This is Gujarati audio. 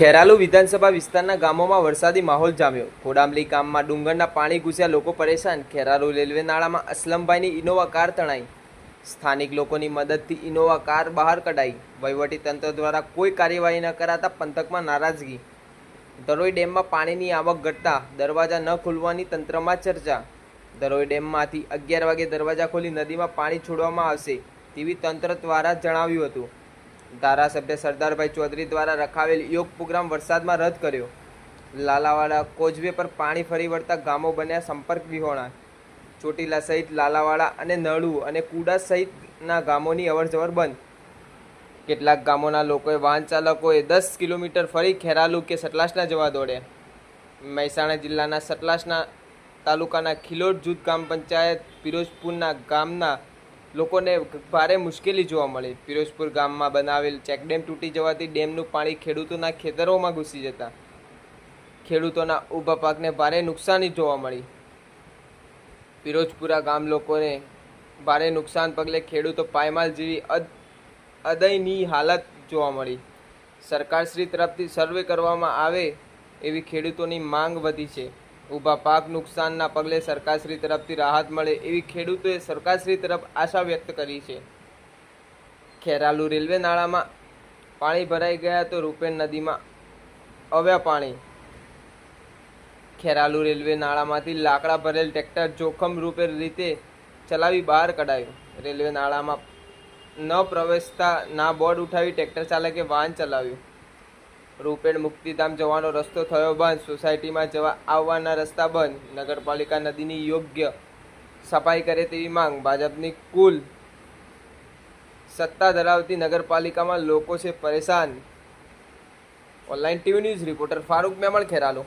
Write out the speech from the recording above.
ખેરાલુ વિધાનસભા વિસ્તારના ગામોમાં વરસાદી માહોલ જામ્યો. ખોડામલી ગામમાં ડુંગરના પાણી ઘૂસ્યા લોકો પરેશાન. ખેરાલુ રેલવે નાળામાં અસલમભાઈની ઇનોવા કાર તણાઈ. સ્થાનિક લોકોની મદદથી ઇનોવા કાર બહાર કઢાઈ. તંત્ર દ્વારા કોઈ કાર્યવાહી ન કરાતા પંથકમાં નારાજગી. દરોઈ ડેમમાં પાણીની આવક ઘટતા દરવાજા ન ખોલવાની તંત્રમાં ચર્ચા. દરોઈ ડેમમાંથી અગિયાર વાગે દરવાજા ખોલી નદીમાં પાણી છોડવામાં આવશે, તેવી તંત્ર દ્વારા જણાવ્યું હતું. ધારાસભ્ય સરદારભાઈ ચૌધરી દ્વારા રખાવેલ યોગ પ્રોગ્રામ વરસાદમાં રદ કર્યો. લાલાવાડા કોઝવે પર પાણી ફરી વળતા ગામો બન્યા સંપર્ક વિહોણા ચોટીલા સહિત લાલાવાડા અને નળુ અને કુડા સહિતના ગામોની અવરજવર બંધ. કેટલાક ગામોના લોકોએ વાહન ચાલકોએ દસ કિલોમીટર ફરી ખેરાલુ કે સતલાસના જવા દોડ્યા. મહેસાણા જિલ્લાના સતલાસના તાલુકાના ખિલોડ જૂથ ગ્રામ પંચાયત પિરોજપુરના ગામના લોકોને ભારે મુશ્કેલી જોવા મળી. પિરોજપુર ગામમાં બનાવેલ ચેકડેમ તૂટી જવાથી ડેમનું પાણી ખેડૂતોના ખેતરોમાં ઘૂસી જતા. ખેડૂતોના ઊભા પાકને ભારે નુકસાની જોવા મળી. પિરોજપુરા ગામ લોકોને ભારે નુકસાન પગલે ખેડૂતો પાયમાલ જેવી અદયની હાલત જોવા મળી. સરકારશ્રી તરફથી સર્વે કરવામાં આવે એવી ખેડૂતોની માંગ વધી છે. ઊભા પાક નુકસાનના પગલે સરકારશ્રી તરફથી રાહત મળે એવી ખેડૂતોએ સરકારશ્રી તરફ આશા વ્યક્ત કરી છે. ખેરાલુ રેલવે નાળામાં પાણી ભરાઈ ગયા તો રૂપેણ નદીમાં આવ્યા પાણી. ખેરાલુ રેલવે નાળામાંથી લાકડા ભરેલ ટ્રેક્ટર જોખમ રૂપે રીતે ચલાવી બહાર કઢાયું. રેલવે નાળામાં ન પ્રવેશતા ના બોર્ડ ઉઠાવી ટ્રેક્ટર ચાલકે વાહન ચલાવ્યું. રૂપેણ મુક્તિધામ જવાનો રસ્તો થયો બંધ. સોસાયટીમાં જવા આવવાના રસ્તા બંધ. નગરપાલિકા નદીની યોગ્ય સફાઈ કરે તેવી માંગ. ભાજપની કુલ સત્તા ધરાવતી નગરપાલિકામાં લોકો છે પરેશાન. Online TV news reporter Farooq Memon Kheralu.